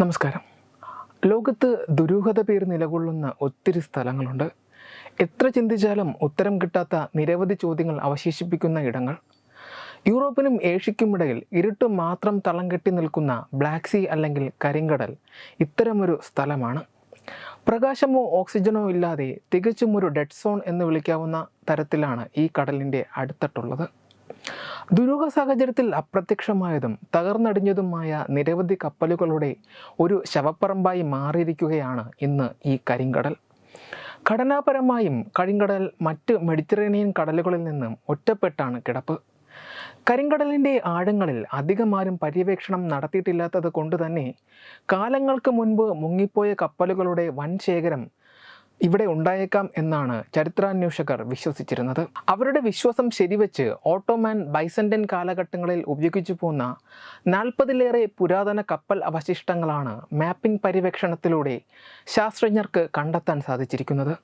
നമസ്കാരം. ലോകത്ത് ദുരൂഹത പേര് നിലകൊള്ളുന്ന ഒത്തിരി സ്ഥലങ്ങളുണ്ട്. എത്ര ചിന്തിച്ചാലും ഉത്തരം കിട്ടാത്ത നിരവധി ചോദ്യങ്ങൾ അവശേഷിപ്പിക്കുന്ന ഇടങ്ങൾ. യൂറോപ്പിനും ഏഷ്യയ്ക്കുമിടയിൽ ഇരുട്ട് മാത്രം തളം കെട്ടി നിൽക്കുന്ന ബ്ലാക്ക് സീ അല്ലെങ്കിൽ കരിങ്കടൽ ഇത്തരമൊരു സ്ഥലമാണ്. പ്രകാശമോ ഓക്സിജനോ ഇല്ലാതെ തികച്ചും ഒരു ഡെഡ് സോൺ എന്ന് വിളിക്കാവുന്ന തരത്തിലാണ് ഈ കടലിന്റെ അടിത്തട്ടുള്ളത്. ദുരൂഹ സാഹചര്യത്തിൽ അപ്രത്യക്ഷമായതും തകർന്നടിഞ്ഞതുമായ നിരവധി കപ്പലുകളുടെ ഒരു ശവപ്പറമ്പായി മാറിയിരിക്കുകയാണ് ഇന്ന് ഈ കരിങ്കടൽ. ഘടനാപരമായും കരിങ്കടൽ മറ്റ് മെഡിറ്ററേനിയൻ കടലുകളിൽ നിന്നും ഒറ്റപ്പെട്ടാണ് കിടപ്പ്. കരിങ്കടലിന്റെ ആഴങ്ങളിൽ അധികമാരും പര്യവേക്ഷണം നടത്തിയിട്ടില്ലാത്തത് കൊണ്ട് തന്നെ കാലങ്ങൾക്ക് മുൻപ് മുങ്ങിപ്പോയ കപ്പലുകളുടെ വൻ ശേഖരം ഇവിടെ ഉണ്ടായേക്കാം എന്നാണ് ചരിത്രാന്വേഷകർ വിശ്വസിച്ചിരുന്നത്. അവരുടെ വിശ്വാസം ശരിവെച്ച് ഓട്ടോമാൻ ബൈസൻഡൻ കാലഘട്ടങ്ങളിൽ ഉപയോഗിച്ചു പോന്ന നാൽപ്പതിലേറെ പുരാതന കപ്പൽ അവശിഷ്ടങ്ങളാണ് മാപ്പിംഗ് പര്യവേക്ഷണത്തിലൂടെ ശാസ്ത്രജ്ഞർക്ക് കണ്ടെത്താൻ സാധിച്ചിരിക്കുന്നത്.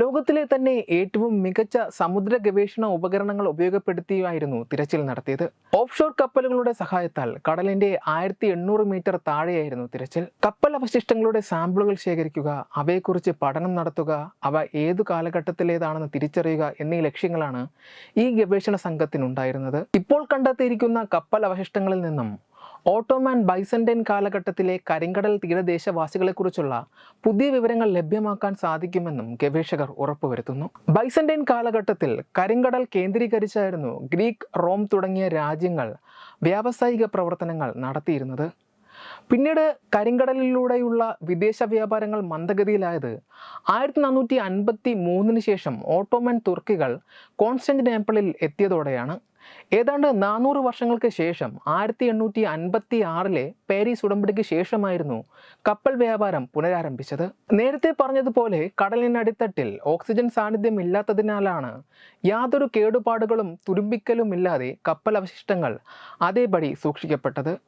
ലോകത്തിലെ തന്നെ ഏറ്റവും മികച്ച സമുദ്ര ഗവേഷണ ഉപകരണങ്ങൾ ഉപയോഗപ്പെടുത്തിയായിരുന്നു തിരച്ചിൽ നടത്തിയത്. ഓഫ്ഷോർ കപ്പലുകളുടെ സഹായത്താൽ കടലിന്റെ ആയിരത്തി എണ്ണൂറ് മീറ്റർ താഴെയായിരുന്നു തിരച്ചിൽ. കപ്പൽ അവശിഷ്ടങ്ങളുടെ സാമ്പിളുകൾ ശേഖരിക്കുക അവയെക്കുറിച്ച് പഠനം നടത്തുക അവ ഏതു കാലഘട്ടത്തിലേതാണെന്ന് തിരിച്ചറിയുക എന്നീ ലക്ഷ്യങ്ങളാണ് ഈ ഗവേഷണ സംഘത്തിനുണ്ടായിരുന്നത്. ഇപ്പോൾ കണ്ടെത്തിയിരിക്കുന്ന കപ്പൽ അവശിഷ്ടങ്ങളിൽ നിന്നും ഓട്ടോമാൻ ബൈസൻഡൈൻ കാലഘട്ടത്തിലെ കരിങ്കടൽ തീരദേശവാസികളെക്കുറിച്ചുള്ള പുതിയ വിവരങ്ങൾ ലഭ്യമാക്കാൻ സാധിക്കുമെന്നും ഗവേഷകർ ഉറപ്പുവരുത്തുന്നു. ബൈസൻഡൈൻ കാലഘട്ടത്തിൽ കരിങ്കടൽ കേന്ദ്രീകരിച്ചായിരുന്നു ഗ്രീക്ക് റോം തുടങ്ങിയ രാജ്യങ്ങൾ വ്യാവസായിക പ്രവർത്തനങ്ങൾ നടത്തിയിരുന്നത്. പിന്നീട് കരിങ്കടലിലൂടെയുള്ള വിദേശ വ്യാപാരങ്ങൾ മന്ദഗതിയിലായത്. ആയിരത്തി നാനൂറ്റി അൻപത്തി മൂന്നിന് ശേഷം ഓട്ടോമൻ തുർക്കികൾ കോൺസ്റ്റന്റിനേപ്പിളിൽ എത്തിയതോടെയാണ്. ഏതാണ്ട് നാനൂറ് വർഷങ്ങൾക്ക് ശേഷം ആയിരത്തി എണ്ണൂറ്റി അൻപത്തി ആറിലെ പാരീസ് ഉടമ്പടിക്ക് ശേഷമായിരുന്നു കപ്പൽ വ്യാപാരം പുനരാരംഭിച്ചത്. നേരത്തെ പറഞ്ഞതുപോലെ കടലിനടിത്തട്ടിൽ ഓക്സിജൻ സാന്നിധ്യം ഇല്ലാത്തതിനാലാണ് യാതൊരു കേടുപാടുകളും തുരുമ്പിക്കലുമില്ലാതെ കപ്പൽ അവശിഷ്ടങ്ങൾ അതേപടി സൂക്ഷിക്കപ്പെട്ടത്.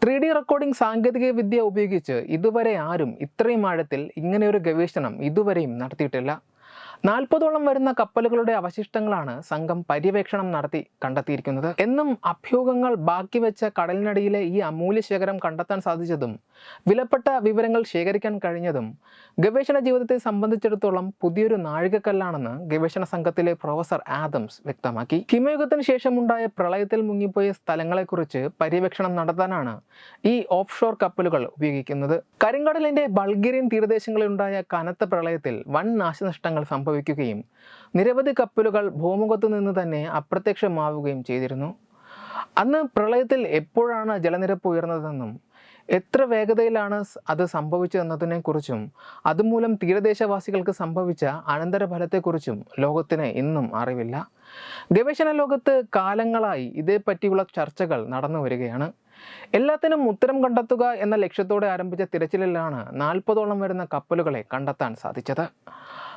ത്രീ ഡി റെക്കോർഡിംഗ് സാങ്കേതിക വിദ്യ ഉപയോഗിച്ച് ഇതുവരെ ആരും ഇത്രയും ആഴത്തിൽ ഇങ്ങനെയൊരു ഗവേഷണം ഇതുവരെയും നടത്തിയിട്ടില്ല. നാൽപ്പതോളം വരുന്ന കപ്പലുകളുടെ അവശിഷ്ടങ്ങളാണ് സംഘം പര്യവേക്ഷണം നടത്തി കണ്ടെത്തിയിരിക്കുന്നത്. എന്നും അഭ്യൂഹങ്ങൾ ബാക്കി വെച്ച കടലിനടിയിലെ ഈ അമൂല്യ ശേഖരം കണ്ടെത്താൻ സാധിച്ചതും വിലപ്പെട്ട വിവരങ്ങൾ ശേഖരിക്കാൻ കഴിഞ്ഞതും ഗവേഷണ ജീവിതത്തെ സംബന്ധിച്ചിടത്തോളം പുതിയൊരു നാഴികക്കല്ലാണെന്ന് ഗവേഷണ സംഘത്തിലെ പ്രൊഫസർ ആദംസ് വ്യക്തമാക്കി. ഹിമയുഗത്തിന് ശേഷമുണ്ടായ പ്രളയത്തിൽ മുങ്ങിപ്പോയ സ്ഥലങ്ങളെക്കുറിച്ച് പര്യവേക്ഷണം നടത്താനാണ് ഈ ഓഫ് ഷോർ കപ്പലുകൾ ഉപയോഗിക്കുന്നത്. കരിങ്കടലിന്റെ ബൾഗേറിയൻ തീരദേശങ്ങളിലുണ്ടായ കനത്ത പ്രളയത്തിൽ വൻ നാശനഷ്ടങ്ങൾ സംഭവിക്കുകയും നിരവധി കപ്പലുകൾ ഭൂമുഖത്തു നിന്ന് തന്നെ അപ്രത്യക്ഷമാവുകയും ചെയ്തിരുന്നു. അന്ന് പ്രളയത്തിൽ എപ്പോഴാണ് ജലനിരപ്പ് ഉയർന്നതെന്നും എത്ര വേഗതയിലാണ് അത് സംഭവിച്ചതെന്നതിനെക്കുറിച്ചും അതുമൂലം തീരദേശവാസികൾക്ക് സംഭവിച്ച അനന്തരഫലത്തെക്കുറിച്ചും ലോകത്തിന് ഇന്നും അറിവില്ല. ഗവേഷണ ലോകത്ത് കാലങ്ങളായി ഇതേപ്പറ്റിയുള്ള ചർച്ചകൾ നടന്നു വരികയാണ്. എല്ലാത്തിനും ഉത്തരം കണ്ടെത്തുക എന്ന ലക്ഷ്യത്തോടെ ആരംഭിച്ച തിരച്ചിലിലാണ് നാൽപ്പതോളം വരുന്ന കപ്പലുകളെ കണ്ടെത്താൻ സാധിച്ചത്.